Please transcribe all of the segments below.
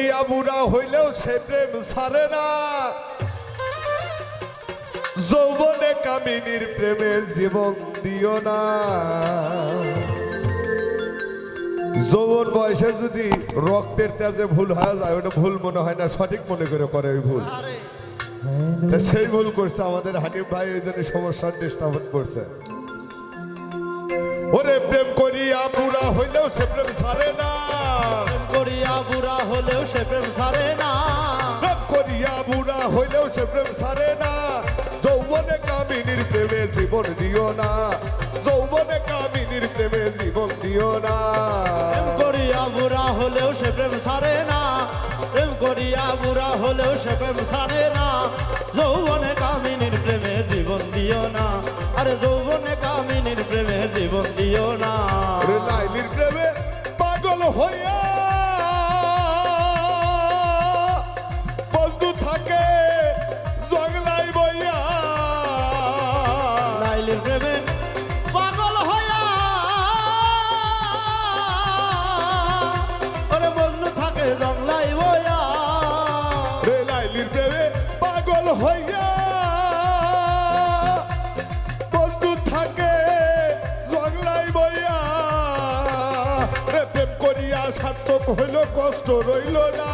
করিয়া বুড়া হইলেও সে প্রেম সারে না। যৌবনে কামিনীর প্রেমে জীবন দিও না। যৌবন বয়সে যদি রক্তের তেজে ভুল হয়ে যায় ওটা ভুল মনে হয় না সঠিক মনে করে করে ওই ভুল। সেই ভুল করছে আমাদের হানিফ ভাই ওই জন্য সমস্যার দৃষ্টাপন করছে। ওরে প্রেম করিয়া বুড়া হইলেও সে প্রেম সারে না। প্রেম করিয়া বুড়া হলেও সে প্রেম সারে না। প্রেম করিয়া বুড়া হইলেও সে প্রেম সারে না। যৌবনে কামিনীর প্রেমে জীবন দিও না। যৌবনে কামিনীর প্রেমে জীবন দিও না। প্রেম করিয়া বুড়া হলেও সে প্রেম সারে না। প্রেম করিয়া বুড়া হলেও সে প্রেম সারে না। জীবন দিও না। ওরে লাইলির প্রেমে পাগল হইয়া বন্ধু থাকে জগলাই বইয়া। লাইলির প্রেমে পাগল হইয়া। ওরে বন্ধু থাকে জংলাই বইয়া। রে লাইলির প্রেমে পাগল হইয়া। সার্থক হইল কষ্ট রইল না।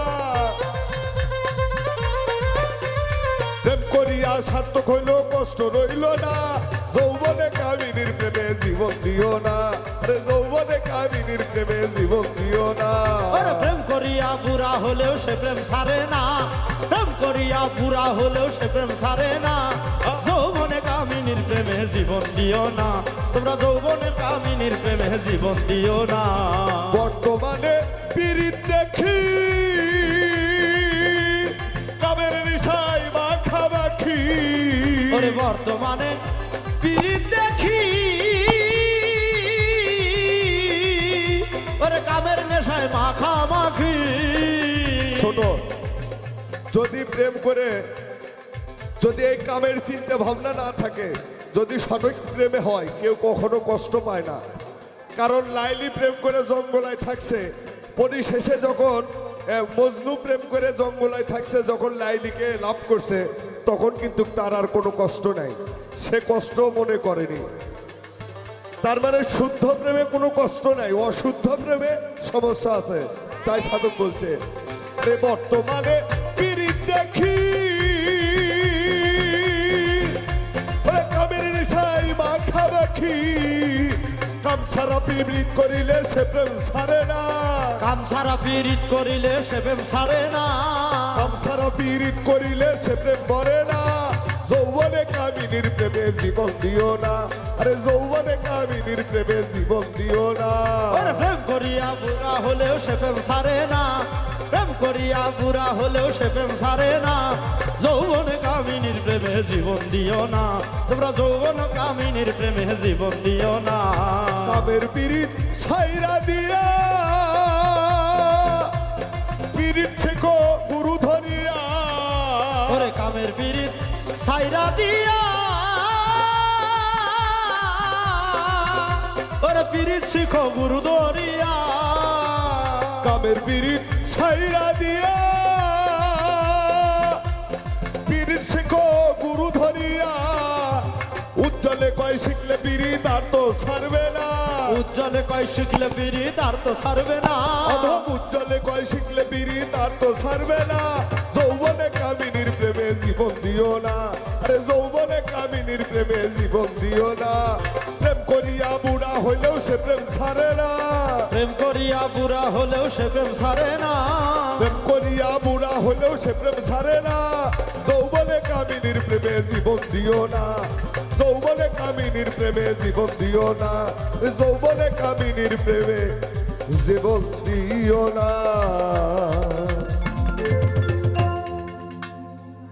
প্রেম করিয়া সার্থক হইল কষ্ট রইল না। যৌবনে কামিনীর প্রেমে জীবন দিও না। রে যৌবনে কামিনীর প্রেমে জীবন দিও না। প্রেম করিয়া বুড়া হলেও সে প্রেম সারে না। প্রেম করিয়া বুড়া হলেও সে প্রেম সারে না। যৌবনে কামিনীর প্রেমে জীবন দিও না। তোমরা যৌবনের কামিনীর প্রেমে জীবন দিও না। পীড়িত দেখি কামের নিশাই মাখা মাখি। ওরে বর্তমানে পীড়িত দেখি ওরে কামের নেশায় মাখামাখি ছোট যদি প্রেম করে যদি এই কামের চিন্তা ভাবনা না থাকে যদি সঠিক প্রেমে হয় কেউ কখনো কষ্ট পায় না। কারণ লাইলি প্রেম করে জঙ্গলায় থাকছে পরিশেষে যখন মজনু প্রেম করে জঙ্গলায় থাকছে, যখন লাইলিকে লাভ করছে, তখন কিন্তু তার আর কোনো কষ্ট নাই। সে কষ্ট মনে করেনি। তার মানে শুদ্ধ প্রেমে কোনো কষ্ট নাই। অশুদ্ধ প্রেমে সমস্যা আছে। তাই সাধক বলছে বর্তমানে পিরিত দেখি কাম সারা করিলে সে প্রেম সারে না। কাম সারা পীড়িত করিলে সে প্রেম সারে না। কাম সারা পিরিত করিলে সে প্রেম করে না। যৌবনে কামিনীর প্রেমে জীবন দিও না। আরে যৌবনে কামিনীর প্রেমে জীবন দিও না। ওরে প্রেম করিয়া বুড়া হলেও সে প্রেম সারে না। প্রেম করিয়া বুড়া হলেও সে প্রেম সারে না। যৌবনে কামিনীর প্রেমে জীবন দিও না। তোমরা যৌবন কামিনীর প্রেমে জীবন দিও না। কামের পিরিত ছাইরা দিয়া। পিরিত ছেকো গুরু ধরিয়া। ওরে কামের পীড়িত সাইরা দিয়া। ওরে শিখো গুরু দরিয়া কামের পিরিত দিয়া। পিরিত গুরু ধরিয়া। উজ্জ্বলে কয় শিখলে পিরিত আর তো ছাড়বে না। উজ্জ্বলে কয় শিখলে বিড়ি, তার তো সারবে না। অধম উজ্জ্বলে কয় শিখলে বিড়ি, তার তো সারবে না। যৌবনে কামিনীর প্রেমে জীবন দিও না। আরে যৌবনে কামিনীর প্রেমে জীবন দিও না। হইলেও সে প্রেম ছাড়ে না। প্রেম করিয়া বুড়া হলেও সে প্রেম সারে না। প্রেম করিয়া বুড়া হলেও সে প্রেম ছাড়ে না। যৌবনে কামিনীর প্রেমে জীবন দিও না। যৌবনে কামিনীর প্রেমে জীবন দিও না। যৌবনে কামিনীর প্রেমে জীবন দিও না।